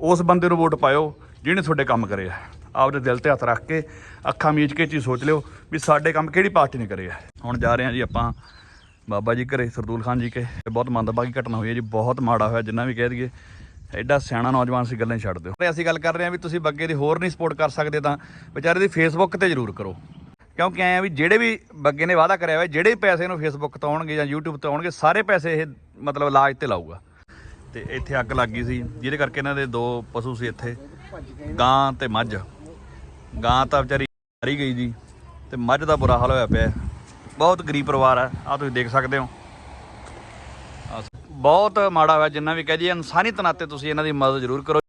ਉਸ ਬੰਦੇ ਨੂੰ ਵੋਟ ਪਾਇਓ ਜਿਹਨੇ ਤੁਹਾਡੇ ਕੰਮ ਕਰੇ ਆ। ਆਪਦੇ ਦਿਲ ਤੇ ਹੱਥ ਰੱਖ ਕੇ, ਅੱਖਾਂ ਮੀਚ ਕੇ ਚੀਜ਼ ਸੋਚ ਲਿਓ ਵੀ ਸਾਡੇ ਕੰਮ ਕਿਹੜੀ ਪਾਰਟੀ ਨੇ ਕਰੇ ਆ। ਹੁਣ ਜਾ ਰਹੇ ਹਾਂ ਜੀ ਆਪਾਂ ਬਾਬਾ ਜੀ ਘਰੇ, ਸਰਦੂਲ ਖਾਨ ਜੀ ਕੇ। ਬਹੁਤ ਮੰਦਭਾਗੀ ਘਟਨਾ ਹੋਈ ਹੈ ਜੀ, ਬਹੁਤ ਮਾੜਾ ਹੋਇਆ, ਜਿੰਨਾ ਵੀ ਕਹਿ ਦਈਏ। ਐਡਾ ਸਿਆਣਾ ਨੌਜਵਾਨ ਸੀ, ਗੱਲਾਂ ਹੀ ਛੱਡ ਦਿਓ। ਤੇ ਅਸੀਂ ਗੱਲ ਕਰ ਰਹੇ ਹਾਂ ਵੀ ਤੁਸੀਂ ਬੱਗੇ ਦੀ ਹੋਰ ਨਹੀਂ ਸਪੋਰਟ ਕਰ ਸਕਦੇ ਤਾਂ ਵਿਚਾਰੇ ਦੀ ਫੇਸਬੁੱਕ ਤੇ ਜ਼ਰੂਰ ਕਰੋ। ਕਿਉਂਕਿ ਐਂ ਆ ਵੀ ਜਿਹੜੇ ਵੀ ਬੱਗੇ ਨੇ ਵਾਅਦਾ ਕਰਿਆ ਹੋਇਆ, ਜਿਹੜੇ ਪੈਸੇ ਇਹਨੂੰ ਫੇਸਬੁੱਕ ਤੋਂ ਆਉਣਗੇ ਜਾਂ YouTube ਤੋਂ ਆਉਣਗੇ, ਸਾਰੇ ਪੈਸੇ ਇਹ ਮਤਲਬ ਇਲਾਜ ਤੇ ਲਾਊਗਾ। ਤੇ ਇੱਥੇ ਅੱਗ ਲੱਗ ਗਈ ਸੀ, ਜਿਹਦੇ ਕਰਕੇ ਇਹਨਾਂ ਦੇ ਦੋ ਪਸ਼ੂ ਸੀ ਇੱਥੇ। ਗਾਂ ਤੇ ਮੱਝ। ਗਾਂ ਤਾਂ ਵਿਚਾਰੀ ਮਾਰੀ ਗਈ ਜੀ, ਤੇ ਮੱਝ ਦਾ ਬੁਰਾ ਹਾਲ ਹੋਇਆ ਪਿਆ। ਬਹੁਤ ਗਰੀਬ ਪਰਿਵਾਰ ਹੈ ਆ ਤੁਸੀਂ ਦੇਖ ਸਕਦੇ ਹੋ। ਬਹੁਤ ਮਾੜਾ ਹੋਇਆ, ਜਿੰਨਾ ਵੀ ਕਹਿ ਜੀ ਇਨਸਾਨੀਅਤ ਨਾਤੇ ਤੁਸੀਂ ਇਹਨਾਂ ਦੀ ਮਦਦ ਜ਼ਰੂਰ ਕਰੋ।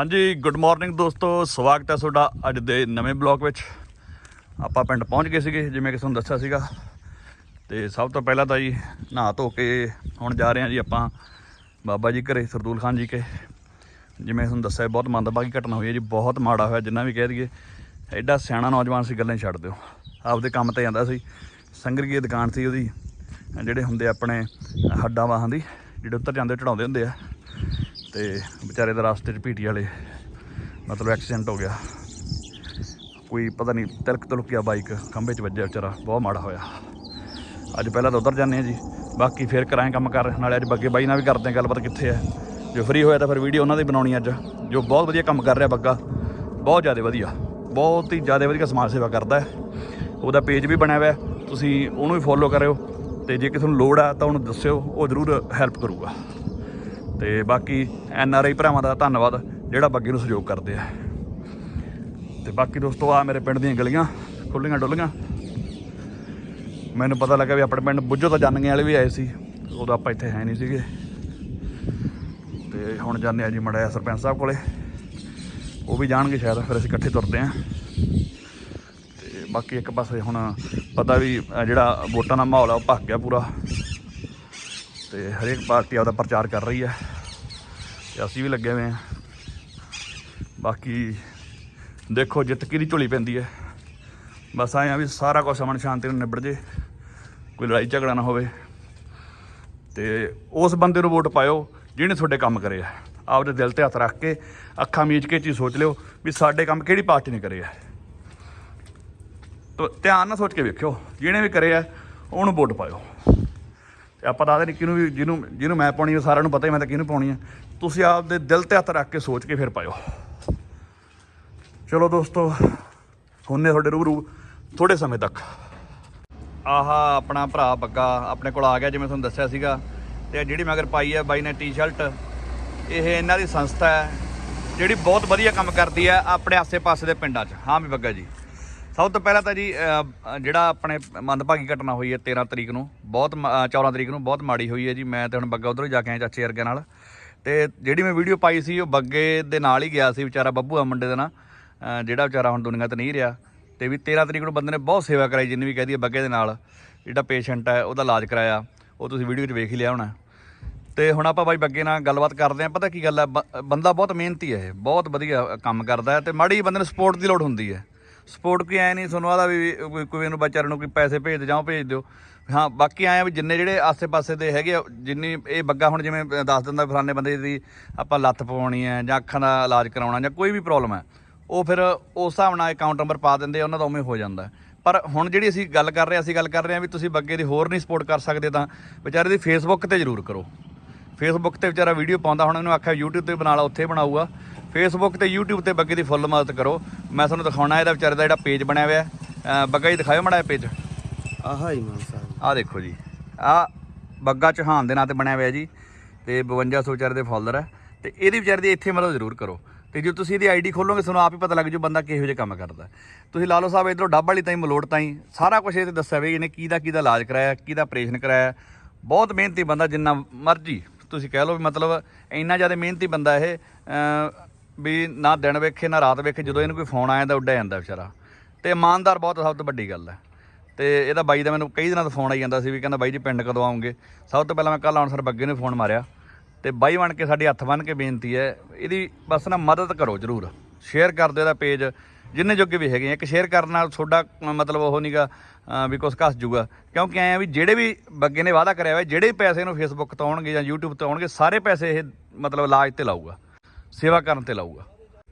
ਹਾਂਜੀ ਗੁੱਡ ਮਾਰਨਿੰਗ ਦੋਸਤੋ, ਸਵਾਗਤ ਹੈ ਤੁਹਾਡਾ ਅੱਜ ਦੇ ਨਵੇਂ ਬਲੌਗ ਵਿੱਚ। ਆਪਾਂ ਪਿੰਡ ਪਹੁੰਚ ਗਏ ਸੀਗੇ, ਜਿਵੇਂ ਕਿ ਤੁਹਾਨੂੰ ਦੱਸਿਆ ਸੀਗਾ। ਤੇ ਸਭ ਤੋਂ ਪਹਿਲਾਂ ਤਾਂ ਜੀ, ਨਹਾ ਧੋ ਕੇ ਹੁਣ ਜਾ ਰਹੇ ਹਾਂ ਜੀ ਆਪਾਂ ਬਾਬਾ ਜੀ ਘਰੇ, ਸਰਦੂਲ ਖਾਨ ਜੀ ਕੇ। ਜਿਵੇਂ ਤੁਹਾਨੂੰ ਦੱਸਿਆ, ਬਹੁਤ ਮੰਦਭਾਗੀ ਘਟਨਾ ਹੋਈ ਹੈ ਜੀ, ਬਹੁਤ ਮਾੜਾ ਹੋਇਆ, ਜਿੰਨਾ ਵੀ ਕਹਿ ਦਈਏ। ਐਡਾ ਸਿਆਣਾ ਨੌਜਵਾਨ ਸੀ, ਗੱਲਾਂ ਹੀ ਛੱਡ ਦਿਓ। ਆਪਦੇ ਕੰਮ ਤੇ ਜਾਂਦਾ ਸੀ ਸੰਗਰੀਏ ਦੁਕਾਨ ਸੀ ਉਹਦੀ, ਜਿਹੜੇ ਹੁੰਦੇ ਆਪਣੇ ਹੱਡਾਂ ਵਾਹਾਂ ਦੀ, ਜਿਹੜੇ ਉੱਤਰ ਜਾਂਦੇ ਚੜਾਉਂਦੇ ਹੁੰਦੇ ਆ। ਤੇ ਵਿਚਾਰੇ ਦਾ ਰਸਤੇ 'ਚ ਪੀਟੀ ਵਾਲੇ ਮਤਲਬ ਐਕਸੀਡੈਂਟ ਹੋ ਗਿਆ। ਕੋਈ ਪਤਾ ਨਹੀਂ ਤਿਲਕ ਤੁਲਕ ਬਾਈਕ ਖੰਭੇ 'ਚ ਵੱਜਿਆ ਵਿਚਾਰਾ, ਬਹੁਤ ਮਾੜਾ ਹੋਇਆ। ਅੱਜ ਪਹਿਲਾਂ ਤਾਂ ਉਧਰ ਜਾਂਦੇ ਆ ਜੀ, ਬਾਕੀ ਫੇਰ ਕਰਾਂ ਕੰਮ ਕਰ ਨਾਲੇ ਅੱਜ ਬੱਗੇ ਬਾਈ ਨਾਲ ਵੀ ਕਰਦੇ ਆ ਗੱਲਬਾਤ ਕਿੱਥੇ ਆ ਜੋ ਫਰੀ ਹੋਇਆ ਤਾਂ ਫਿਰ ਵੀਡੀਓ ਉਹਨਾਂ ਦੀ ਬਣਾਉਣੀ ਅੱਜ, ਜੋ ਬਹੁਤ ਵਧੀਆ ਕੰਮ ਕਰ ਰਿਹਾ ਬੱਗਾ, ਬਹੁਤ ਜ਼ਿਆਦਾ ਵਧੀਆ, ਬਹੁਤ ਹੀ ਜ਼ਿਆਦਾ ਵਧੀਆ ਸਮਾਜ ਸੇਵਾ ਕਰਦਾ ਹੈ। ਉਹਦਾ ਪੇਜ ਵੀ ਬਣਿਆ ਹੋਇਆ, ਤੁਸੀਂ ਉਹਨੂੰ ਵੀ ਫੋਲੋ ਕਰਿਓ, ਤੇ ਜੇ ਕਿਸੇ ਨੂੰ ਲੋੜ ਆ ਤਾਂ ਉਹਨੂੰ ਦੱਸਿਓ, ਉਹ ਜ਼ਰੂਰ ਹੈਲਪ ਕਰੂਗਾ। ਤੇ ਬਾਕੀ ਐਨ ਆਰ ਆਈ ਭਰਾਵਾਂ ਦਾ ਧੰਨਵਾਦ, ਜਿਹੜਾ ਬੱਗੇ ਨੂੰ ਸਹਿਯੋਗ ਕਰਦੇ ਆ। ਤੇ ਬਾਕੀ ਦੋਸਤੋ ਆ ਮੇਰੇ ਪਿੰਡ ਦੀਆਂ ਗਲੀਆਂ ਖੁੱਲੀਆਂ ਡੁੱਲੀਆਂ ਮੈਨੂੰ ਪਤਾ ਲੱਗਾ ਵੀ ਆਪਣੇ ਪਿੰਡ ਬੁੱਝੋ ਤਾਂ ਜਾਣਗੇ ਵਾਲੇ ਵੀ ਆਏ ਸੀ, ਉਦੋਂ ਆਪਾਂ ਇੱਥੇ ਹੈ ਨਹੀਂ ਸੀਗੇ। ਤੇ ਹੁਣ ਜਾਂਦੇ ਆ ਜੀ ਮੜਾ ਸਰਪੰਚ ਸਾਹਿਬ ਕੋਲੇ। ਉਹ ਵੀ ਜਾਣਗੇ ਸ਼ਾਇਦ, ਫਿਰ ਅਸੀਂ ਇਕੱਠੇ ਤੁਰਦੇ ਆਂ। ਤੇ ਬਾਕੀ ਇੱਕ ਪਾਸੇ ਹੁਣ ਪਤਾ ਵੀ ਜਿਹੜਾ ਵੋਟਾਂ ਦਾ ਮਾਹੌਲ ਆ, ਉਹ ਭੱਕ ਗਿਆ ਪੂਰਾ। ਤੇ ਹਰੇਕ ਪਾਰਟੀ ਆਪਦਾ ਪ੍ਰਚਾਰ ਕਰ ਰਹੀ ਹੈ। ਤੇ ਅਸੀਂ ਵੀ ਲੱਗੇ ਹੋਏ ਹਾਂ ਬਾਕੀ ਦੇਖੋ ਜਿੱਤ ਕਿਹਦੀ ਝੋਲੀ ਪੈਂਦੀ ਹੈ। ਬਸ ਆਏ ਆ ਵੀ ਸਾਰਾ ਕੁਝ ਅਮਨ ਸ਼ਾਂਤੀ ਨਾਲ ਨਿਬੜ ਜੇ, ਕੋਈ ਲੜਾਈ ਝਗੜਾ ਨਾ ਹੋਵੇ। ਤੇ ਉਸ ਬੰਦੇ ਨੂੰ ਵੋਟ ਪਾਇਓ ਜਿਹਨੇ ਤੁਹਾਡੇ ਕੰਮ ਕਰੇ ਆ। ਆਪਦੇ ਦਿਲ ਤੇ ਹੱਥ ਰੱਖ ਕੇ ਅੱਖਾਂ ਮੀਚ ਕੇ ਚੀਜ਼ ਸੋਚ ਲਿਓ ਵੀ ਸਾਡੇ ਕੰਮ ਕਿਹੜੀ ਪਾਰਟੀ ਨੇ ਕਰੇ ਆ। ਤੋ ਧਿਆਨ ਨਾਲ ਸੋਚ ਕੇ ਵੇਖਿਓ, ਜਿਹਨੇ ਵੀ ਕਰੇ ਆ, ਉਹਨੂੰ ਵੋਟ ਪਾਇਓ। ਤੇ ਆਪਾਂ ਦੱਸਦੇ ਨਹੀਂ ਕਿਹਨੂੰ ਵੀ, ਜਿਹਨੂੰ ਜਿਹਨੂੰ ਮੈਂ ਪਾਉਣੀ ਉਹ ਸਾਰਿਆਂ ਨੂੰ ਪਤਾ ਹੀ ਮੈਂ ਤਾਂ ਕਿਹਨੂੰ ਪਾਉਣੀ ਹੈ ਤੁਸੀਂ ਆਪਦੇ ਦਿਲ ਤੇ ਹੱਥ ਰੱਖ ਕੇ ਸੋਚ ਕੇ ਫਿਰ ਪਾਇਓ। ਚਲੋ ਦੋਸਤੋ ਹੁੰਨੇ ਤੁਹਾਡੇ ਰੂਬਰੂ ਥੋੜੇ ਸਮੇਂ ਤੱਕ। ਆਹਾ, ਆਪਣਾ ਭਰਾ ਬੱਗਾ ਆਪਣੇ ਕੋਲ ਆ ਗਿਆ, ਜਿਵੇਂ ਤੁਹਾਨੂੰ ਦੱਸਿਆ ਸੀਗਾ। ਤੇ ਜਿਹੜੀ ਮਗਰ ਪਾਈ ਹੈ ਬਾਈ ਨੇ ਟੀ-ਸ਼ਰਟ ਇਹ ਇਹਨਾਂ ਦੀ ਸੰਸਥਾ ਹੈ, ਜਿਹੜੀ ਬਹੁਤ ਵਧੀਆ ਕੰਮ ਕਰਦੀ ਹੈ ਆਪਣੇ ਆਸੇ-ਪਾਸੇ ਦੇ ਪਿੰਡਾਂ 'ਚ। ਹਾਂ ਵੀ ਬੱਗਾ ਜੀ। ਸਭ ਤੋਂ ਪਹਿਲਾਂ ਤਾਂ ਜੀ ਜਿਹੜਾ ਆਪਣੇ ਮੰਦਭਾਗੀ ਘਟਨਾ ਹੋਈ ਹੈ 13 ਤਰੀਕ ਨੂੰ ਬਹੁਤ ਮ- ਅਹ, 14 ਤਰੀਕ ਨੂੰ ਬਹੁਤ ਮਾੜੀ ਹੋਈ ਹੈ ਜੀ। ਮੈਂ ਤੇ ਹੁਣ ਬੱਗਾ ਉਧਰੋਂ ਜਾ ਕੇ ਆਇਆ ਚਾਚੇ ਵਰਗੇ ਨਾਲ। ਤੇ ਜਿਹੜੀ ਮੈਂ ਵੀਡੀਓ ਪਾਈ ਸੀ ਉਹ ਬੱਗੇ ਦੇ ਨਾਲ ਹੀ ਗਿਆ ਸੀ ਵਿਚਾਰਾ ਬੱਬੂ ਆ ਮੁੰਡੇ ਦੇ ਨਾਲ ਜਿਹੜਾ ਵਿਚਾਰਾ ਹੁਣ ਦੁਨੀਆ ਤੇ ਨਹੀਂ ਰਿਹਾ। ਤੇ ਵੀ 13 ਤਰੀਕ ਨੂੰ ਬੰਦੇ ਨੇ ਬਹੁਤ ਸੇਵਾ ਕਰਾਈ ਜਿੰਨੀ ਵੀ ਕਹਦੀ ਹੈ ਬੱਗੇ ਦੇ ਨਾਲ। ਜਿਹੜਾ ਪੇਸ਼ੈਂਟ ਹੈ ਉਹਦਾ ਇਲਾਜ ਕਰਾਇਆ। ਉਹ ਤੁਸੀਂ ਵੀਡੀਓ 'ਚ ਵੇਖ ਹੀ ਲਿਆ ਹੋਣਾ। ਤੇ ਹੁਣ ਆਪਾਂ ਬਾਈ ਬੱਗੇ ਨਾਲ ਗੱਲਬਾਤ ਕਰਦੇ ਆਂ ਪਤਾ ਕੀ ਗੱਲ ਹੈ ਬੰਦਾ ਬਹੁਤ ਮਿਹਨਤੀ ਹੈ ਇਹ। ਬਹੁਤ ਵਧੀਆ ਕੰਮ ਕਰਦਾ ਹੈ ਤੇ ਮਾੜੀ ਬੰਦੇ ਨੂੰ ਸਪੋਰਟ ਦੀ ਲੋੜ ਹੁੰਦੀ ਹੈ। ਸਪੋਰਟ ਕੋਈ ਐ ਨਹੀਂ ਤੁਹਾਨੂੰ ਆਦਾ ਵੀ ਕੋਈ ਕੋਈ ਨੂੰ ਵਿਚਾਰੇ ਨੂੰ ਕੋਈ ਪੈਸੇ ਭੇਜ ਦੇ ਜਾਂ ਭੇਜ ਦਿਓ। ਹਾਂ ਬਾਕੀ ਆਏ ਵੀ ਜਿੰਨੇ ਜਿਹੜੇ ਆਸੇ-ਪਾਸੇ ਦੇ ਹੈਗੇ ਆ, ਜਿੰਨੀ ਇਹ ਬੱਗਾ ਹੁਣ ਜਿਵੇਂ ਦੱਸ ਦਿੰਦਾ ਵੀ ਫਲਾਣੇ ਬੰਦੇ ਦੀ ਆਪਾਂ ਲੱਤ ਪਵਾਉਣੀ ਹੈ ਜਾਂ ਅੱਖਾਂ ਦਾ ਇਲਾਜ ਕਰਾਉਣਾ ਜਾਂ ਕੋਈ ਵੀ ਪ੍ਰੋਬਲਮ ਹੈ ਉਹ ਫਿਰ ਉਸ ਹਿਸਾਬ ਨਾਲ ਅਕਾਊਂਟ ਨੰਬਰ ਪਾ ਦਿੰਦੇ ਉਹਨਾਂ ਦਾ ਉਵੇਂ ਹੋ ਜਾਂਦਾ ਪਰ ਹੁਣ ਜਿਹੜੀ ਅਸੀਂ ਗੱਲ ਕਰ ਰਹੇ ਹਾਂ ਅਸੀਂ ਗੱਲ ਕਰ ਰਹੇ ਹਾਂ ਵੀ ਤੁਸੀਂ ਬੱਗੇ ਦੀ ਹੋਰ ਨਹੀਂ ਸਪੋਰਟ ਕਰ ਸਕਦੇ ਤਾਂ ਵਿਚਾਰੇ ਦੀ ਫੇਸਬੁੱਕ ਤੇ ਜ਼ਰੂਰ ਕਰੋ। ਫੇਸਬੁੱਕ ਤੇ ਵਿਚਾਰਾ ਵੀਡੀਓ ਪਾਉਂਦਾ ਹੁਣ ਇਹਨੂੰ ਆਖਿਆ YouTube ਤੇ ਬਣਾ ਲਾ ਉੱਥੇ ਬਣਾਊਗਾ। ਫੇਸਬੁੱਕ ਤੇ YouTube ਤੇ ਬੱਗੇ ਦੀ ਫੁੱਲ ਮਦਦ ਕਰੋ। ਮੈਂ ਤੁਹਾਨੂੰ ਦਿਖਾਉਣਾ ਇਹਦਾ ਵਿਚਾਰੇ ਦਾ ਜਿਹੜਾ ਪੇਜ ਬਣਿਆ ਹੋਇਆ। ਹੈ। ਬੱਗਾ ਜੀ ਦਿਖਾਇਓ ਮੜਾ ਪੇਜ ਆਹਾ ਹੀ ਮਾਨ ਸਾਹਿਬ। ਆਹ ਦੇਖੋ ਜੀ। ਆਹ ਬੱਗਾ ਚੌਹਾਨ ਦੇ ਨਾਂ ਤੇ ਬਣਿਆ ਹੋਇਆ ਜੀ। ਤੇ 5200 ਵਿਚਾਰੇ ਦੇ ਫਾਲੋਅਰ ਹੈ ਤੇ ਇਹਦੀ ਵਿਚਾਰੇ ਦੀ ਇੱਥੇ ਮਦਦ ਜ਼ਰੂਰ ਕਰੋ। ਤੇ ਜੇ ਤੁਸੀਂ ਇਹਦੀ ਆਈਡੀ ਖੋਲੋਗੇ ਤੁਹਾਨੂੰ ਆਪ ਹੀ ਪਤਾ ਲੱਗ ਜੂ ਬੰਦਾ ਕਿਹੋ ਜਿਹੇ ਕੰਮ ਕਰਦਾ। ਤੁਸੀਂ ਲਾ ਲਓ ਸਾਹਿਬ ਇਧਰੋਂ ਡੱਬ ਵਾਲੀ ਤਾਈਂ ਮਲੋੜ ਤਾਈਂ ਸਾਰਾ ਕੁਝ ਇਹ ਤੇ ਦੱਸਿਆ ਵੀ ਇਹਨੇ ਕਿਹਦਾ ਕਿਹਦਾ ਇਲਾਜ ਕਰਾਇਆ ਕਿਹਦਾ ਆਪਰੇਸ਼ਨ ਕਰਾਇਆ। ਬਹੁਤ ਮਿਹਨਤੀ ਬੰਦਾ ਜਿੰਨਾ ਮਰਜ਼ੀ ਤੁਸੀਂ ਕਹਿ ਲਓ ਵੀ ਮਤਲਬ ਇੰਨਾ ਜ਼ਿਆਦਾ ਮਿਹਨਤੀ ਬੰਦਾ ਇਹ ਵੀ ਨਾ ਦਿਨ ਵੇਖੇ, ਨਾ ਰਾਤ ਵੇਖੇ, ਜਦੋਂ ਇਹਨੂੰ ਕੋਈ ਫੋਨ ਆਇਆ ਤਾਂ ਉੱਡਿਆ ਜਾਂਦਾ ਵਿਚਾਰਾ। ਤੇ ਇਮਾਨਦਾਰ ਬਹੁਤ ਸਭ ਤੋਂ ਵੱਡੀ ਗੱਲ ਹੈ। ਤੇ ਇਹਦਾ ਬਾਈ ਦਾ ਮੈਨੂੰ ਕਈ ਦਿਨਾਂ ਤੋਂ ਫੋਨ ਆਈ ਜਾਂਦਾ ਸੀ ਵੀ ਕਹਿੰਦਾ, ਬਾਈ ਜੀ ਪਿੰਡ ਕਦੋਂ ਆਉਂਗੇ? ਸਭ ਤੋਂ ਪਹਿਲਾਂ ਮੈਂ ਕੱਲ ਆਉਣ ਸਰ ਬੱਗੇ ਨੂੰ ਫੋਨ ਮਾਰਿਆ। ਤੇ ਬਾਈ ਬਣ ਕੇ ਸਾਡੀ ਹੱਥ ਬੰਨ ਕੇ ਬੇਨਤੀ ਹੈ, ਇਹਦੀ ਬਸ ਨਾ ਮਦਦ ਕਰੋ ਜਰੂਰ। ਸ਼ੇਅਰ ਕਰ ਦਿਓ ਇਹਦਾ ਪੇਜ ਜਿੰਨੇ ਜੋਗੇ ਵੀ ਹੈਗੇ ਆ। ਇੱਕ ਸ਼ੇਅਰ ਕਰਨ ਨਾਲ ਤੁਹਾਡਾ ਮਤਲਬ ਉਹ ਨਹੀਂਗਾ ਵੀ ਕੁਛ ਘਸ ਜੂਗਾ ਕਿਉਂਕਿ ਐ ਵੀ ਜਿਹੜੇ ਵੀ ਬੱਗੇ ਨੇ ਵਾਅਦਾ ਕਰਿਆ ਹੋਇਆ, ਜਿਹੜੇ ਪੈਸੇ ਨੂੰ ਫੇਸਬੁੱਕ ਤੋਂ ਆਉਣਗੇ ਜਾਂ YouTube ਤੋਂ ਆਉਣਗੇ, ਸਾਰੇ ਪੈਸੇ ਇਹ ਮਤਲਬ ਇਲਾਜ ਤੇ ਲਾਊਗਾ। ਸੇਵਾ ਕਰਨ ਤੇ ਲਾਊਗਾ।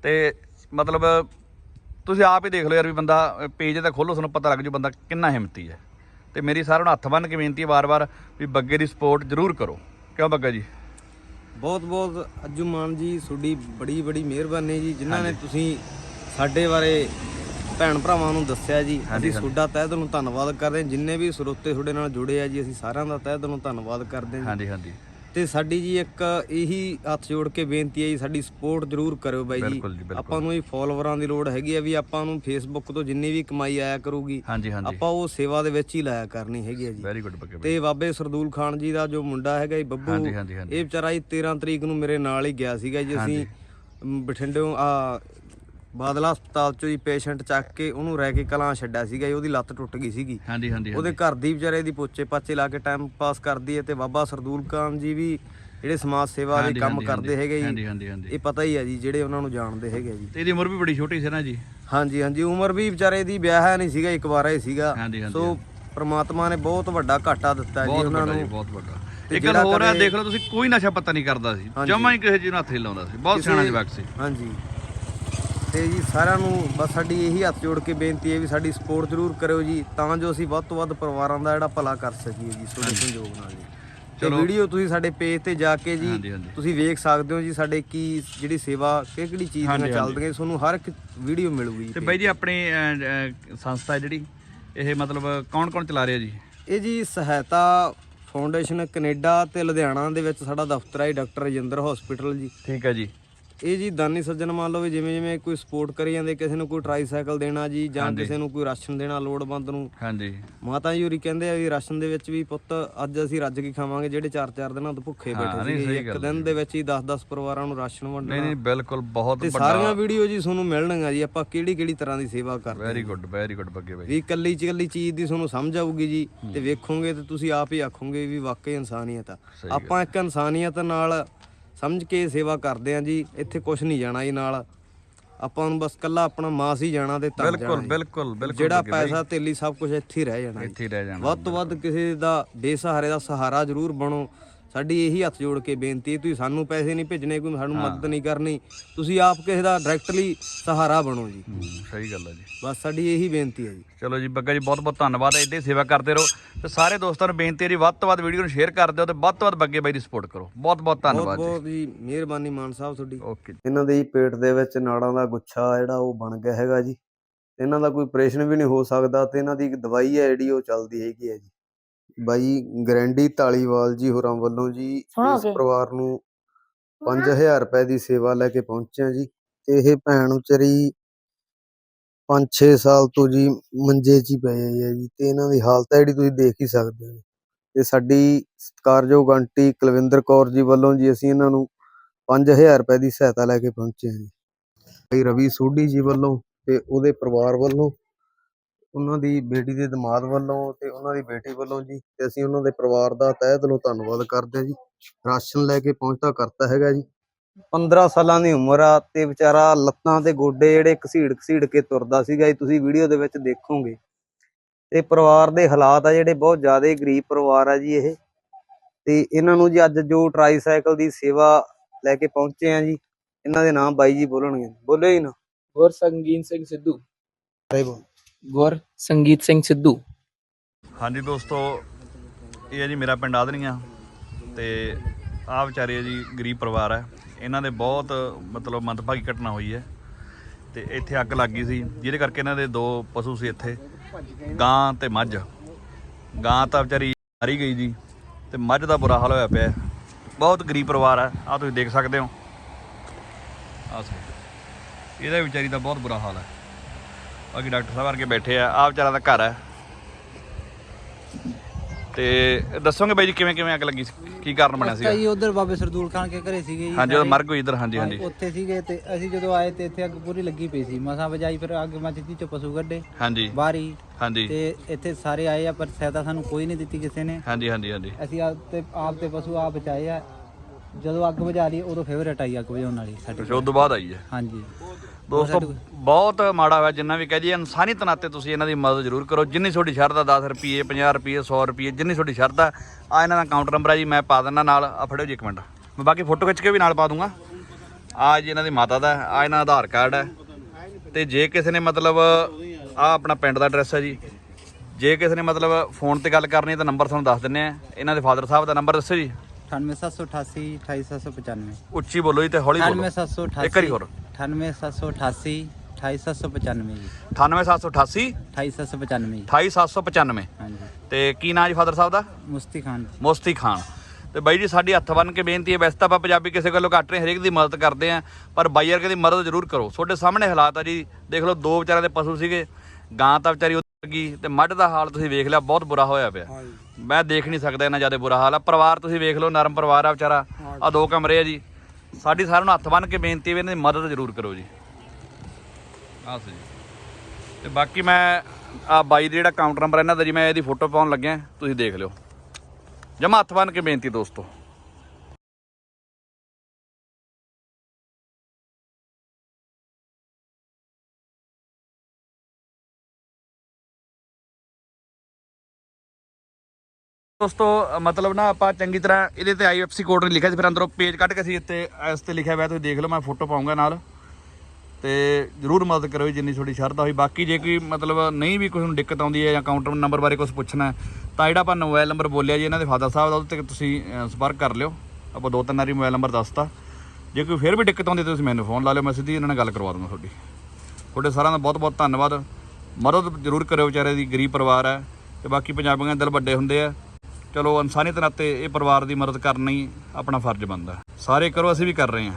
ਤੇ ਮਤਲਬ ਤੁਸੀਂ ਆਪ ਹੀ ਦੇਖ ਲਓ ਯਾਰ ਵੀ ਬੰਦਾ ਪੇਜ ਤਾਂ ਖੋਲੋ ਤੁਹਾਨੂੰ ਪਤਾ ਲੱਗ ਜੂ ਬੰਦਾ ਕਿੰਨਾ ਹਿੰਮਤੀ ਹੈ। ਤੇ ਮੇਰੀ ਸਾਰਿਆਂ ਨੂੰ ਹੱਥ ਬੰਨ ਕੇ ਬੇਨਤੀ ਹੈ ਵਾਰ-ਵਾਰ ਵੀ ਬੱਗੇ ਦੀ ਸਪੋਰਟ ਜ਼ਰੂਰ ਕਰੋ। ਕਿਉਂ ਬੱਗਾ ਜੀ? ਬਹੁਤ ਬਹੁਤ ਅੱਜੂ ਮਾਨ ਜੀ ਤੁਹਾਡੀ ਬੜੀ ਬੜੀ ਮਿਹਰਬਾਨੀ ਜੀ ਜਿਨ੍ਹਾਂ ਨੇ ਤੁਸੀਂ ਸਾਡੇ ਬਾਰੇ ਭੈਣ ਭਰਾਵਾਂ ਨੂੰ ਦੱਸਿਆ ਜੀ। ਅਸੀਂ ਤੁਹਾਡਾ ਤਹਿ ਦਿਲੋਂ ਧੰਨਵਾਦ ਕਰਦੇ ਹਾਂ। ਜਿੰਨੇ ਵੀ ਸਰੋਤੇ ਤੁਹਾਡੇ ਨਾਲ ਜੁੜੇ ਆ ਜੀ ਅਸੀਂ ਸਾਰਿਆਂ ਦਾ ਤਹਿ ਦਿਲੋਂ ਧੰਨਵਾਦ ਕਰਦੇ ਹਾਂ। ਹਾਂਜੀ ਹਾਂਜੀ। ਤੇ ਸਾਡੀ ਜੀ ਇੱਕ ਇਹੀ ਹੱਥ ਜੋੜ ਕੇ ਬੇਨਤੀ ਹੈ ਜੀ ਸਾਡੀ ਸਪੋਰਟ ਜ਼ਰੂਰ ਕਰਿਓ ਬਾਈ ਜੀ। ਬਿਲਕੁਲ ਜੀ, ਬਿਲਕੁਲ। ਆਪਾਂ ਨੂੰ ਇਹ ਫਾਲੋਵਰਾਂ ਦੀ ਲੋੜ ਹੈਗੀ ਆ ਵੀ ਆਪਾਂ ਨੂੰ ਫੇਸਬੁੱਕ ਤੋਂ ਜਿੰਨੀ ਵੀ ਕਮਾਈ ਆਇਆ ਕਰੂਗੀ ਹਾਂਜੀ ਹਾਂਜੀ। ਆਪਾਂ ਉਹ ਸੇਵਾ ਦੇ ਵਿੱਚ ਹੀ ਲਾਇਆ ਕਰਨੀ ਹੈਗੀ ਆ ਜੀ। ਵੈਰੀ ਗੁੱਡ ਬੱਗੇ ਬਾਈ। ਤੇ ਬਾਬੇ ਸਰਦੂਲ ਖਾਨ ਜੀ ਦਾ ਜੋ ਮੁੰਡਾ ਹੈਗਾ ਜੀ ਬੱਬੂ ਹਾਂਜੀ ਹਾਂਜੀ ਹਾਂਜੀ। ਇਹ ਵਿਚਾਰਾ ਜੀ 13 ਤਰੀਕ ਨੂੰ ਮੇਰੇ ਨਾਲ ਹੀ ਗਿਆ ਸੀਗਾ ਜੀ ਅਸੀਂ ਬਠਿੰਡਿਓਂ ਆ ਬਾਦਲਾ ਹਸਪਤਾਲ ਚੋਂ ਜੀ ਪੇਸ਼ੈਂਟ ਚੱਕ ਕੇ ਉਹਨੂੰ ਰਹਿ ਕੇ ਕਲਾਂ ਛੱਡਿਆ ਸੀਗਾ ਜੀ ਉਹਦੀ ਲੱਤ ਟੁੱਟ ਗਈ ਸੀਗੀ। ਹਾਂਜੀ ਹਾਂਜੀ ਉਹਦੇ ਘਰ ਦੀ ਵਿਚਾਰੇ ਦੀ ਪੋਚੇ ਪਾਚੇ ਲਾ ਕੇ ਟਾਈਮ ਪਾਸ ਕਰਦੀ ਹੈ ਤੇ ਬਾਬਾ ਸਰਦੂਲ ਖਾਨ ਜੀ ਵੀ ਜਿਹੜੇ ਸਮਾਜ ਸੇਵਾ ਦੇ ਕੰਮ ਕਰਦੇ ਹੈਗੇ ਜੀ ਇਹ ਪਤਾ ਹੀ ਹੈ ਜੀ ਜਿਹੜੇ ਉਹਨਾਂ ਨੂੰ ਜਾਣਦੇ ਹੈਗੇ ਜੀ। ਤੇ ਇਹਦੀ ਉਮਰ ਵੀ ਬੜੀ ਛੋਟੀ ਸੀ ਨਾ ਜੀ? ਹਾਂਜੀ ਹਾਂਜੀ ਉਮਰ ਵੀ ਵਿਚਾਰੇ ਦੀ ਵਿਆਹਿਆ ਨਹੀਂ ਸੀਗਾ ਇੱਕ ਵਾਰ ਹੀ ਸੀਗਾ। ਸੋ ਪ੍ਰਮਾਤਮਾ ਨੇ ਬਹੁਤ ਵੱਡਾ ਘਾਟਾ ਦਿੱਤਾ ਜੀ ਉਹਨਾਂ ਜੀ ਨੂੰ। ਬਹੁਤ ਵੱਡਾ। ਇੱਕ ਹੋਰ ਹੈ ਦੇਖ ਲਓ ਤੁਸੀਂ ਕੋਈ ਨਸ਼ਾ ਪਤਾ ਨਹੀਂ ਕਰਦਾ ਸੀ। ਜਮਾ ਹੀ ਕਿਸੇ ਚੀਜ਼ ਨੂੰ ਹੱਥ ਨਹੀਂ ਲਾਉਂਦਾ ਸੀ। ਬਹੁਤ ਸਿਆਣਾ ਜਵਾਕ ਸੀ। ਹਾਂਜੀ। ਤੇ ਜੀ ਸਾਰਿਆਂ ਨੂੰ ਬਸ ਸਾਡੀ ਇਹੀ ਹੱਥ ਜੋੜ ਕੇ ਬੇਨਤੀ ਹੈ ਵੀ ਸਾਡੀ ਸਪੋਰਟ ਜ਼ਰੂਰ ਕਰਿਓ ਜੀ ਤਾਂ ਜੋ ਅਸੀਂ ਵੱਧ ਤੋਂ ਵੱਧ ਪਰਿਵਾਰਾਂ ਦਾ ਜਿਹੜਾ ਭਲਾ ਕਰ ਸਕੀਏ ਜੀ ਤੁਹਾਡੇ ਸੰਯੋਗ ਨਾਲ ਜੀ। ਤੇ ਵੀਡੀਓ ਤੁਸੀਂ ਸਾਡੇ ਪੇਜ ਤੇ ਜਾ ਕੇ ਜੀ ਤੁਸੀਂ ਵੇਖ ਸਕਦੇ ਹੋ ਜੀ ਸਾਡੇ ਕੀ ਜਿਹੜੀ ਸੇਵਾ ਕਿਹੜੀ ਕਿਹੜੀ ਚੀਜ਼ ਹਾਂਜੀ। ਚੱਲਦੀਆਂ ਤੁਹਾਨੂੰ ਹਰ ਇੱਕ ਵੀਡੀਓ ਮਿਲੂਗੀ ਤੇ ਬਾਈ ਜੀ ਆਪਣੀ ਸੰਸਥਾ ਜਿਹੜੀ ਇਹ ਮਤਲਬ ਕੌਣ ਕੌਣ ਚਲਾ ਰਿਹਾ ਜੀ? ਇਹ ਜੀ ਸਹਾਇਤਾ ਫਾਊਂਡੇਸ਼ਨ ਕੈਨੇਡਾ ਤੇ ਲੁਧਿਆਣਾ ਦੇ ਵਿੱਚ ਸਾਡਾ ਦਫ਼ਤਰ ਹੈ ਡਾਕਟਰ ਰਜਿੰਦਰ ਹਸਪੀਟਲ ਜੀ। ਠੀਕ ਹੈ ਜੀ। ਇਹ ਜੀ ਦਾਨੀ ਸੱਜਣ ਮੰਨ ਲਓ ਵੀ ਜਿਵੇਂ ਜਿਵੇਂ ਕੋਈ ਸਪੋਰਟ ਕਰੀ ਜਾਂਦੇ ਕਿਸੇ ਨੂੰ ਕੋਈ ਟਰਾਈਸਾਈਕਲ ਦੇਣਾ ਜੀ ਜਾਂ ਕਿਸੇ ਨੂੰ ਕੋਈ ਰਾਸ਼ਨ ਦੇਣਾ ਲੋੜਵੰਦ ਨੂੰ। ਹਾਂਜੀ। ਮਾਤਾ ਜੀ ਹੋਰੀ ਕਹਿੰਦੇ ਆ ਵੀ ਰਾਸ਼ਨ ਦੇ ਵਿੱਚ ਵੀ ਪੁੱਤ ਅੱਜ ਅਸੀਂ ਰੱਜ ਕੇ ਖਾਵਾਂਗੇ ਜਿਹੜੇ 4-4 ਦਿਨਾਂ ਤੋਂ ਭੁੱਖੇ ਬੈਠੇ ਨਹੀਂ, ਸੀ ਇੱਕ ਦਿਨ ਦੇ ਵਿੱਚ ਹੀ 10-10 ਪਰਿਵਾਰਾਂ ਨੂੰ ਰਾਸ਼ਨ ਨਹੀਂ ਵੰਡਣਾ। ਨਹੀਂ ਬਿਲਕੁਲ ਬਹੁਤ ਵੱਡਾ ਸਾਰੀਆਂ ਵੀਡੀਓ ਜੀ ਤੁਹਾਨੂੰ ਮਿਲਣਗੀਆਂ ਜੀ ਆਪਾਂ ਕਿਹੜੀ ਕਿਹੜੀ ਤਰ੍ਹਾਂ ਦੀ ਸੇਵਾ ਕਰਦੇ very good very good Bagge ਬਾਈ। ਵੀ ਇਕੱਲੀ ਇਕੱਲੀ ਚੀਜ਼ ਦੀ ਤੁਹਾਨੂੰ ਸਮਝ ਆਊਗੀ ਜੀ ਤੇ ਵੇਖੋਗੇ ਤੇ ਤੁਸੀਂ ਆਪ ਹੀ ਆਖੋਗੇ ਵੀ ਵਾਕਈ ਇਨਸਾਨੀਅਤ ਆ। ਆਪਾਂ ਇੱਕ ਇਨਸਾਨੀਅਤ ਨਾਲ ਸਮਝ ਕੇ ਸੇਵਾ ਕਰਦੇ ਆਂ ਜੀ ਇੱਥੇ ਕੁਝ ਨਹੀਂ ਜਾਣਾ ਜੀ ਨਾਲ। ਆਪਾਂ ਨੂੰ ਬਸ ਕੱਲਾ ਆਪਣਾ ਮਾਸ ਹੀ ਜਾਣਾ ਤੇ ਬਿਲਕੁਲ। ਬਿਲਕੁਲ ਬਿਲਕੁਲ ਜਿਹੜਾ ਪੈਸਾ ਤੇਲੀ ਸਭ ਕੁਝ ਇੱਥੇ ਰਹਿ ਜਾਣਾ ਇੱਥੇ ਰਹਿ ਜਾਣਾ ਵੱਧ ਤੋਂ ਵੱਧ ਕਿਸੇ ਦਾ ਬੇਸਹਾਰੇ ਦਾ ਸਹਾਰਾ ਜ਼ਰੂਰ ਬਣੋ। ਸਾਡੀ ਇਹੀ ਹੱਥ ਜੋੜ ਕੇ ਬੇਨਤੀ ਹੈ ਤੁਸੀਂ ਸਾਨੂੰ ਪੈਸੇ ਨਹੀਂ ਭੇਜਣੇ ਕੋਈ ਸਾਨੂੰ ਮਦਦ ਨਹੀਂ ਕਰਨੀ। ਤੁਸੀਂ ਆਪ ਕਿਸੇ ਦਾ ਡਾਇਰੈਕਟਲੀ ਸਹਾਰਾ ਬਣੋ ਜੀ। ਹੂੰ, ਸਹੀ ਗੱਲ ਹੈ ਜੀ। ਬਸ ਸਾਡੀ ਇਹੀ ਬੇਨਤੀ ਹੈ ਜੀ। ਚਲੋ ਜੀ ਬੱਗਾ ਜੀ ਬਹੁਤ ਬਹੁਤ ਧੰਨਵਾਦ। ਹੈ ਇੱਦਾਂ ਹੀ ਸੇਵਾ ਕਰਦੇ ਰਹੋ। ਤੇ ਸਾਰੇ ਦੋਸਤਾਂ ਨੂੰ ਬੇਨਤੀ ਹੈ ਜੀ ਵੱਧ ਤੋਂ ਵੱਧ ਵੀਡੀਓ ਨੂੰ ਸ਼ੇਅਰ ਕਰ ਦਿਓ ਤੇ ਵੱਧ ਤੋਂ ਵੱਧ ਬੱਗੇ ਬਾਈ ਦੀ ਸਪੋਰਟ ਕਰੋ। ਬਹੁਤ ਬਹੁਤ ਬਹੁਤ ਧੰਨਵਾਦ ਜੀ। ਬਹੁਤ ਜੀ ਮਿਹਰਬਾਨੀ ਮਾਨ ਸਾਹਿਬ ਤੁਹਾਡੀ। ਓਕੇ ਇਹਨਾਂ ਦੇ ਹੀ ਪੇਟ ਦੇ ਵਿੱਚ ਨਾੜਾਂ ਦਾ ਗੁੱਛਾ ਜਿਹੜਾ ਉਹ ਬਣ ਗਿਆ ਹੈਗਾ ਜੀ। ਇਹਨਾਂ ਦਾ ਕੋਈ ਆਪਰੇਸ਼ਨ ਵੀ ਨਹੀਂ ਹੋ ਸਕਦਾ ਤੇ ਇਹਨਾਂ ਦੀ ਇੱਕ ਦਵਾਈ ਹੈ ਜਿਹੜੀ ਉਹ ਚੱਲਦੀ ਹੈਗੀ ਹੈ ਜੀ। ਬਾਈ ਗਰੈਂਡੀ ਢਾਲੀਵਾਲ ਜੀ ਹੋਰਾਂ ਵੱਲੋਂ ਜੀ ਇਸ ਪਰਿਵਾਰ ਨੂੰ 5000 ਰੁਪਏ ਦੀ ਸੇਵਾ ਲੈ ਕੇ ਪਹੁੰਚੇ ਆ ਜੀ ਤੇ ਇਹ ਭੈਣ ਵਿਚਾਰੀ 5-6 ਸਾਲ ਤੋਂ ਜੀ ਮੰਜੇ 'ਚ ਹੀ ਪਏ ਹੈ ਜੀ ਤੇ ਇਹਨਾਂ ਦੀ ਹਾਲਤ ਹੈ ਜਿਹੜੀ ਤੁਸੀਂ ਦੇਖ ਹੀ ਸਕਦੇ ਹੋ ਤੇ ਸਾਡੀ ਸਤਿਕਾਰਯੋਗ ਆਂਟੀ ਕੁਲਵਿੰਦਰ ਕੌਰ ਜੀ ਵੱਲੋਂ ਜੀ ਅਸੀਂ ਇਹਨਾਂ ਨੂੰ 5000 ਰੁਪਏ ਦੀ ਸਹਾਇਤਾ ਲੈ ਕੇ ਪਹੁੰਚੇ ਹਾਂ ਜੀ। ਭਾਈ ਰਵੀ ਸੋਢੀ ਜੀ ਵੱਲੋਂ ਤੇ ਉਹਦੇ ਪਰਿਵਾਰ ਵੱਲੋਂ ਉਹਨਾਂ ਦੀ ਬੇਟੀ ਦੇ ਦਮਾਦ ਵੱਲੋਂ ਤੇ ਉਹਨਾਂ ਦੀ ਬੇਟੀ ਵੱਲੋਂ ਜੀ ਤੇ ਅਸੀਂ ਉਹਨਾਂ ਦੇ ਪਰਿਵਾਰ ਦਾ ਤਹਿ ਦਿਲੋਂ ਧੰਨਵਾਦ ਕਰਦੇ ਹਾਂ ਜੀ। ਰਾਸ਼ਨ ਲੈ ਕੇ ਪਹੁੰਚਦਾ ਕਰਤਾ ਹੈਗਾ ਜੀ। 15 ਸਾਲਾਂ ਦੀ ਉਮਰ ਆ ਤੇ ਵਿਚਾਰਾ ਲੱਤਾਂ ਤੇ ਗੋਡੇ ਜਿਹੜੇ ਘਸੀੜ ਘਸੀੜ ਕੇ ਤੁਰਦਾ ਸੀਗਾ ਜੀ ਤੁਸੀਂ ਵੀਡੀਓ ਦੇ ਵਿੱਚ ਦੇਖੋਗੇ। ਤੇ ਪਰਿਵਾਰ ਦੇ ਹਾਲਾਤ ਆ ਜਿਹੜੇ ਬਹੁਤ ਜ਼ਿਆਦਾ ਗਰੀਬ ਪਰਿਵਾਰ ਆ ਜੀ ਇਹ। ਤੇ ਇਹਨਾਂ ਨੂੰ ਜੀ ਅੱਜ ਜੋ ਟਰਾਈਸਾਈਕਲ ਦੀ ਸੇਵਾ ਲੈ ਕੇ ਪਹੁੰਚੇ ਆ ਜੀ ਇਹਨਾਂ ਦੇ ਨਾਮ ਬਾਈ ਜੀ ਬੋਲਣਗੇ। ਬੋਲੇ ਹੀ ਨਾ। ਗੁਰ ਸੰਗੀਤ ਸਿੰਘ ਸਿੱਧੂ। ਅਰੇ ਬੋਲ। ਗੁਰ, ਸੰਗੀਤ ਸਿੰਘ ਸਿੱਧੂ। ਹਾਂਜੀ ਦੋਸਤੋ, ਇਹ ਹੈ ਜੀ ਮੇਰਾ ਪਿੰਡ ਆਦਨੀਆਂ ਤੇ ਆਹ ਵਿਚਾਰੇ ਜੀ ਗਰੀਬ ਪਰਿਵਾਰ ਹੈ। ਇਹਨਾਂ ਦੇ ਬਹੁਤ ਮਤਲਬ ਮੰਦਭਾਗੀ ਘਟਨਾ ਹੋਈ ਹੈ ਤੇ ਇੱਥੇ ਅੱਗ ਲੱਗ ਗਈ ਸੀ, ਜਿਹਦੇ ਕਰਕੇ ਇਹਨਾਂ ਦੇ ਦੋ ਪਸ਼ੂ ਸੀ ਇੱਥੇ, ਗਾਂ ਤੇ ਮੱਝ। ਗਾਂ ਤਾਂ ਵਿਚਾਰੀ ਮਾਰੀ ਗਈ ਜੀ ਤੇ ਮੱਝ ਦਾ ਬੁਰਾ ਹਾਲ ਹੋਇਆ ਪਿਆ ਬਹੁਤ ਗਰੀਬ ਪਰਿਵਾਰ ਹੈ ਆ ਤੁਸੀਂ ਦੇਖ ਸਕਦੇ ਹੋ। ਆਹ ਇਹਦਾ ਵਿਚਾਰੀ ਦਾ ਬਹੁਤ ਬੁਰਾ ਹਾਲ ਹੈ। ਬਾਕੀ ਡਾਕਟਰ ਸਾਹਿਬ ਵਰਗੇ ਬੈਠੇ ਆ ਆ ਵਿਚਾਰਾ ਦਾ ਘਰ ਹੈ ਤੇ ਦੱਸੋਗੇ ਬਾਈ ਜੀ ਕਿਵੇਂ ਕਿਵੇਂ ਅੱਗ ਲੱਗੀ ਸੀ? ਕੀ ਕਾਰਨ ਬਣਿਆ ਸੀਗਾ? ਜੀ ਉਧਰ ਬਾਬੇ ਸਰਦੂਲ ਖਾਨ ਕੇ ਘਰੇ ਸੀਗੇ ਜੀ ਹਾਂਜੀ ਉਹ ਸਾਰੇ। ਮਰ ਗਈ ਇਧਰ ਹਾਂਜੀ ਹਾਂਜੀ। ਉੱਥੇ ਸੀਗੇ ਤੇ ਅਸੀਂ ਜਦੋਂ ਆਏ ਤੇ ਇੱਥੇ ਅੱਗ ਪੂਰੀ ਲੱਗੀ ਪਈ ਸੀ। ਮਸਾਂ ਵਜਾਈ ਫਿਰ ਅੱਗ ਮੱਚਦੀ ਚੋਂ ਪਸ਼ੂ ਕੱਢੇ ਹਾਂਜੀ। ਬਾਰੀ ਹਾਂਜੀ। ਤੇ ਇੱਥੇ ਸਾਰੇ ਆਏ ਆ ਪਰ ਸਹਾਇਤਾ ਸਾਨੂੰ ਕੋਈ ਨਹੀਂ ਦਿੱਤੀ ਕਿਸੇ ਨੇ। ਹਾਂਜੀ ਹਾਂਜੀ ਹਾਂਜੀ। ਅਸੀਂ ਆਪ ਤੇ ਆਪ ਤੇ ਪਸ਼ੂ ਆਪ ਬਚਾਏ ਆ। ਜਦੋਂ ਅੱਗ ਬੁਝਾ ਲਈ ਉਦੋਂ ਫੇਵਰੇਟ ਆਈ ਅੱਗ ਬੁਝਾਉਣ ਵਾਲੀ ਸਾਡੀ। ਅੱਛਾ ਉਸ ਤੋਂ ਬਾਅਦ ਆਈ ਹੈ? ਹਾਂਜੀ। ਦੋਸਤੋ ਬਹੁਤ ਮਾੜਾ ਹੋਇਆ ਜਿੰਨਾ ਵੀ ਕਹਿ ਜੀ ਇਨਸਾਨੀਅਤ ਨਾਤੇ ਤੁਸੀਂ ਇਹਨਾਂ ਦੀ ਮਦਦ ਜ਼ਰੂਰ ਕਰੋ। ਜਿੰਨੀ ਤੁਹਾਡੀ ਸ਼ਰਧਾ 10 ਰੁਪਏ 50 ਰੁਪਏ 100 ਰੁਪਏ ਜਿੰਨੀ ਤੁਹਾਡੀ ਸ਼ਰਧਾ ਆ ਇਹਨਾਂ ਦਾ ਕਾਊਂਟਰ ਨੰਬਰ ਹੈ ਜੀ ਮੈਂ ਪਾ ਦਿੰਦਾ ਨਾਲ ਆ ਫੜਿਓ ਜੀ ਇੱਕ ਮਿੰਟ। ਮੈਂ ਬਾਕੀ ਫੋਟੋ ਖਿੱਚ ਕੇ ਵੀ ਨਾਲ ਪਾ ਦੂੰਗਾ। ਆ ਜੀ ਇਹਨਾਂ ਦੀ ਮਾਤਾ ਦਾ ਆ ਇਹਨਾਂ ਦਾ ਆਧਾਰ ਕਾਰਡ ਹੈ। ਤੇ ਜੇ ਕਿਸੇ ਨੇ ਮਤਲਬ ਆ ਆਪਣਾ ਪਿੰਡ ਦਾ ਐਡਰੈਸ ਹੈ ਜੀ। ਜੇ ਕਿਸੇ ਨੇ ਮਤਲਬ ਫੋਨ ਤੇ ਗੱਲ ਕਰਨੀ ਹੈ ਤਾਂ ਨੰਬਰ ਤੁਹਾਨੂੰ ਦੱਸ ਦਿੰਨੇ ਆ ਇਹਨਾਂ ਦੇ ਫਾਦਰ ਸਾਹਿਬ ਦਾ ਨੰਬਰ ਦੱਸੋ ਜੀ। 98788 28795 ਉੱਚੀ ਬੋਲੋ ਜੀ ਤੇ ਹੌਲੀ ਬੋਲੋ। 98788 ਇੱਕ ਵਾਰੀ ਹੋਰ। 98788 28795 ਜੀ 98788 28795 ਜੀ 28795 ਹਾਂਜੀ। ਤੇ ਕੀ ਨਾਂ ਜੀ ਫਾਦਰ ਸਾਹਿਬ ਦਾ? ਮੁਸਤੀ ਖਾਨ ਮੋਸਤੀ ਖਾਨ। ਤੇ ਬਾਈ ਜੀ ਸਾਡੀ ਹੱਥ ਬੰਨ ਕੇ ਬੇਨਤੀ ਹੈ ਵੈਸੇ ਤਾਂ ਆਪਾਂ ਪੰਜਾਬੀ ਕਿਸੇ ਗੱਲੋਂ ਘੱਟ ਰਹੇ ਹਰੇਕ ਦੀ ਮਦਦ ਕਰਦੇ ਆਂ ਪਰ ਬਾਈ ਵਰਗੇ ਦੀ ਮਦਦ ਜ਼ਰੂਰ ਕਰੋ। ਤੁਹਾਡੇ ਸਾਹਮਣੇ ਹਾਲਾਤ ਆ ਜੀ ਦੇਖ ਲਓ ਦੋ ਵਿਚਾਰਿਆਂ ਦੇ ਪਸ਼ੂ ਸੀਗੇ ਗਾਂ ਤਾਂ ਵਿਚਾਰੀ ਉੱਤਰ ਗਈ ਤੇ ਮੱਝ ਦਾ ਹਾਲ ਤੁਸੀਂ ਵੇਖ ਲਿਆ ਬਹੁਤ ਬੁਰਾ ਹੋਇਆ ਪਿਆ। ਮੈਂ ਦੇਖ ਨਹੀਂ ਸਕਦਾ ਇੰਨਾ ਜ਼ਿਆਦਾ ਬੁਰਾ ਹਾਲ ਆ। ਪਰਿਵਾਰ ਤੁਸੀਂ ਵੇਖ ਲਓ ਨਰਮ ਪਰਿਵਾਰ ਆ ਵਿਚਾਰਾ। ਆ ਦੋ ਕਮਰੇ ਆ ਜੀ। ਸਾਡੀ ਸਾਰਿਆਂ ਨੂੰ ਹੱਥ ਬੰਨ ਕੇ ਬੇਨਤੀ ਵੀ ਇਹਨਾਂ ਦੀ ਮਦਦ ਜ਼ਰੂਰ ਕਰੋ ਜੀ। ਆਹ ਸਹੀ। ਤੇ ਬਾਕੀ ਮੈਂ ਆ ਬਾਈ ਦਾ ਜਿਹੜਾ ਕਾਊਂਟਰ ਨੰਬਰ ਇਹਨਾਂ ਦਾ ਜੀ ਮੈਂ ਇਹਦੀ ਫੋਟੋ ਪਾਉਣ ਲੱਗਿਆ। ਤੁਸੀਂ ਦੇਖ ਲਿਓ। ਜਮਾ ਹੱਥ ਬੰਨ ਕੇ ਬੇਨਤੀ ਦੋਸਤੋ। ਦੋਸਤੋ, ਮਤਲਬ ਨਾ ਆਪਾਂ ਚੰਗੀ ਤਰ੍ਹਾਂ ਇਹਦੇ ਤੇ ਆਈਐਫਸੀ ਕੋਡ ਨਹੀਂ ਲਿਖਿਆ ਸੀ, ਫਿਰ ਅੰਦਰੋਂ ਪੇਜ ਕੱਢ ਕੇ ਅਸੀਂ ਇੱਥੇ ਇਸ ਤੇ ਲਿਖਿਆ ਹੋਇਆ ਤੁਸੀਂ ਦੇਖ ਲਓ, ਮੈਂ ਫੋਟੋ ਪਾਉਂਗਾ ਨਾਲ। ਤੇ ਜਰੂਰ ਮਦਦ ਕਰੋ ਜੀ, ਜਿੰਨੀ ਤੁਹਾਡੀ ਸ਼ਰਧਾ ਹੋਈ। ਬਾਕੀ ਜੇ ਕੋਈ ਮਤਲਬ ਨਹੀਂ ਵੀ ਕਿਸੇ ਨੂੰ ਦਿੱਕਤ ਆਉਂਦੀ ਹੈ ਜਾਂ ਕਾਊਂਟਰ ਨੰਬਰ ਬਾਰੇ ਕੁਝ ਪੁੱਛਣਾ ਤਾਂ ਜਿਹੜਾ ਆਪਾਂ ਮੋਬਾਈਲ ਨੰਬਰ ਬੋਲਿਆ ਜੀ, ਇਹਨਾਂ ਦੇ ਫਾਦਰ ਸਾਹਿਬ ਦਾ, ਉਹਦੇ ਤੇ ਤੁਸੀਂ ਸੰਪਰਕ ਕਰ ਲਿਓ। ਆਪਾਂ ਦੋ ਤਿੰਨ ਵਾਰੀ ਮੋਬਾਈਲ ਨੰਬਰ ਦੱਸਤਾ। ਜੇ ਕੋਈ ਫਿਰ ਵੀ ਦਿੱਕਤ ਆਉਂਦੀ ਤਾਂ ਤੁਸੀਂ ਮੈਨੂੰ ਫੋਨ ਲਾ ਲਿਓ, ਮੈਂ ਸਿੱਧੀ ਇਹਨਾਂ ਨਾਲ ਗੱਲ ਕਰਵਾ ਦੂੰਗਾ ਤੁਹਾਡੀ। ਤੁਹਾਡੇ ਸਾਰਿਆਂ ਦਾ ਬਹੁਤ ਬਹੁਤ ਧੰਨਵਾਦ। ਮਦਦ ਜ਼ਰੂਰ ਕਰਿਓ ਵਿਚਾਰੇ ਦੀ, ਗਰੀਬ ਪਰਿਵਾਰ ਹੈ। ਤੇ ਬਾਕੀ ਪੰਜਾਬੀਆਂ ਦੇ ਦਿਲ ਵੱਡੇ ਹੁੰਦੇ ਆ। ਚਲੋ ਇਨਸਾਨੀਅਤ ਨਾਤੇ ਇਹ ਪਰਿਵਾਰ ਦੀ ਮਦਦ ਕਰਨੀ ਆਪਣਾ ਫਰਜ਼ ਬਣਦਾ। ਸਾਰੇ ਕਰੋ, ਅਸੀਂ ਵੀ ਕਰ ਰਹੇ ਹਾਂ।